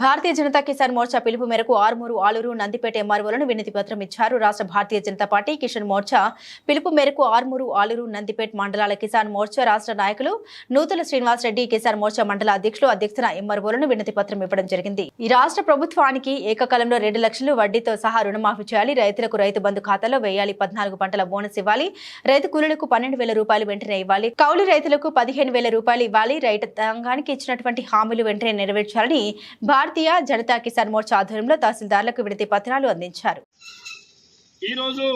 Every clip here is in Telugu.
భారతీయ జనతా కిసాన్ మోర్చా పిలుపు మేరకు ఆరుమూరు ఆలూరు నందిపేట ఎంఆర్ఓలను వినతి పత్రం ఇచ్చారు. రాష్ట్ర భారతీయ జనతా పార్టీ కిషన్ మోర్చా పిలుపు మేరకు ఆరుమూరు ఆలూరు నందిపేట మండలాల కిసాన్ మోర్చా రాష్ట్ర నాయకులు నూతన శ్రీనివాస్ రెడ్డి కిసాన్ మోర్చా మండల అధ్యక్షులు అధ్యక్షన ఎంఆర్ఓలను వినతి పత్రం ఇవ్వడం జరిగింది. ఈ రాష్ట్ర ప్రభుత్వానికి ఏకకాలంలో రెండు లక్షలు వడ్డీతో సహా రుణమాఫీ చేయాలి. రైతులకు రైతు బంధు ఖాతాలో వేయాలి. పద్నాలుగు పంటల బోనస్ ఇవ్వాలి. రైతు కూలీలకు పన్నెండు వేల రూపాయలు వెంటనే ఇవ్వాలి. కౌలు రైతులకు పదిహేను వేల రూపాయలు ఇవ్వాలి. రైతు రంగానికి ఇచ్చినటువంటి హామీలు వెంటనే నెరవేర్చాలని భారతీయ జనతా కిసాన్ మోర్చా ఆధ్వర్యంలో తహసీల్దార్లకు వినతి పత్రాలు అందించారు. ఈరోజు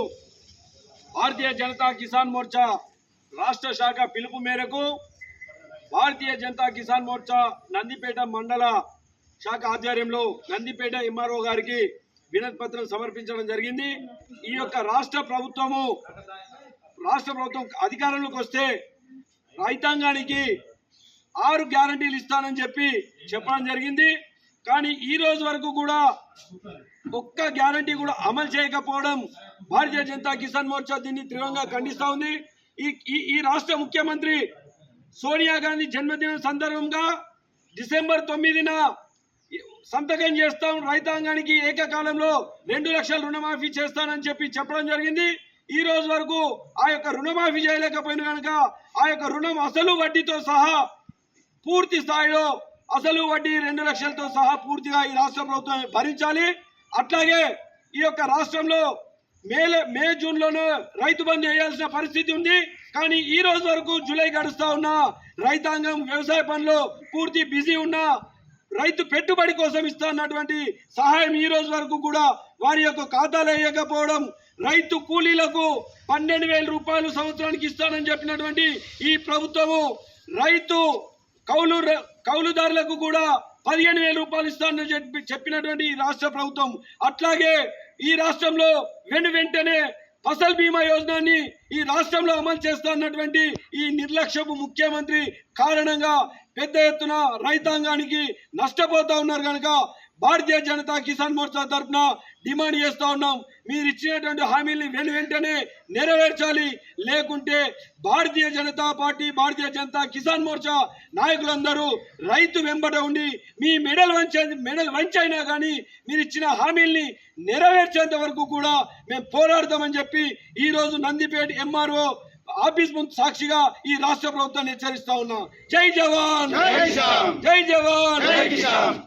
భారతీయ జనతా కిసాన్ మోర్చా రాష్ట్ర శాఖ పిలుపు మేరకు భారతీయ జనతా కిసాన్ మోర్చా నందిపేట మండల శాఖ ఆధ్వర్యంలో నందిపేట ఎంఆర్ఓ గారికి వినతి పత్రం సమర్పించడం జరిగింది. ఈ యొక్క రాష్ట్ర ప్రభుత్వము రాష్ట్ర ప్రభుత్వం అధికారంలోకి వస్తే రైతాంగానికి ఆరు గ్యారంటీలు ఇస్తానని చెప్పి చెప్పడం జరిగింది. కానీ ఈ రోజు వరకు కూడా ఒక్క గ్యారంటీ కూడా అమలు చేయకపోవడం భారతీయ జనతా కిసాన్ మోర్చా దీన్ని తీవ్రంగా ఖండిస్తా ఉంది. ఈ ఈ ఈ రాష్ట్ర ముఖ్యమంత్రి సోనియా గాంధీ జన్మదినం సందర్భంగా డిసెంబర్ తొమ్మిదిన సంతకం చేస్తాం. రైతాంగానికి ఏకకాలంలో రెండు లక్షల రుణమాఫీ చేస్తానని చెప్పి చెప్పడం జరిగింది. ఈ రోజు వరకు ఆ యొక్క రుణమాఫీ చేయలేకపోయిన కనుక ఆ యొక్క రుణం అసలు వడ్డీతో సహా పూర్తి స్థాయిలో అసలు వడ్డీ రెండు లక్షలతో సహా పూర్తిగా ఈ రాష్ట్ర ప్రభుత్వం భరించాలి. అట్లాగే ఈ యొక్క రాష్ట్రంలో మేలే మే జూన్లోనే రైతు బంధు వేయాల్సిన పరిస్థితి ఉంది. కానీ ఈ రోజు వరకు జూలై గడుస్తా ఉన్న రైతాంగం వ్యవసాయ పనులు పూర్తి బిజీ ఉన్న రైతు పెట్టుబడి కోసం ఇస్తా అన్నటువంటి సహాయం ఈ రోజు వరకు కూడా వారి యొక్క ఖాతాలు వేయకపోవడం రైతు కూలీలకు పన్నెండు వేల రూపాయలు సంవత్సరానికి ఇస్తానని చెప్పినటువంటి ఈ ప్రభుత్వము రైతు కౌలు కౌలుదారులకు కూడా పదిహేను వేల రూపాయలు ఇస్తానని చెప్పి చెప్పినటువంటి ఈ రాష్ట్ర ప్రభుత్వం. అట్లాగే ఈ రాష్ట్రంలో వెను వెంటనే ఫసల్ బీమా యోజనని ఈ రాష్ట్రంలో అమలు చేస్తున్నటువంటి ఈ నిర్లక్ష్యపు ముఖ్యమంత్రి కారణంగా పెద్ద ఎత్తున రైతాంగానికి నష్టపోతా ఉన్నారు కనుక భారతీయ జనతా కిసాన్ మోర్చా తరఫున డిమాండ్ చేస్తా ఉన్నాం. మీరు ఇచ్చినటువంటి హామీల్ని వెను వెంటనే నెరవేర్చాలి. లేకుంటే భారతీయ జనతా పార్టీ భారతీయ జనతా కిసాన్ మోర్చా నాయకులందరూ రైతు వెంబట ఉండి మీ మెడల్ వంచే మెడల్ వంచైనా కానీ మీరు ఇచ్చిన హామీల్ని నెరవేర్చేంత వరకు కూడా మేము పోరాడతామని చెప్పి ఈ రోజు నందిపేట ఎంఆర్ఓ ఆఫీస్ ముందు సాక్షిగా ఈ రాష్ట్ర ప్రభుత్వాన్ని హెచ్చరిస్తా ఉన్నాం. జై జవాన్. జై జవాన్! జై కిసాన్.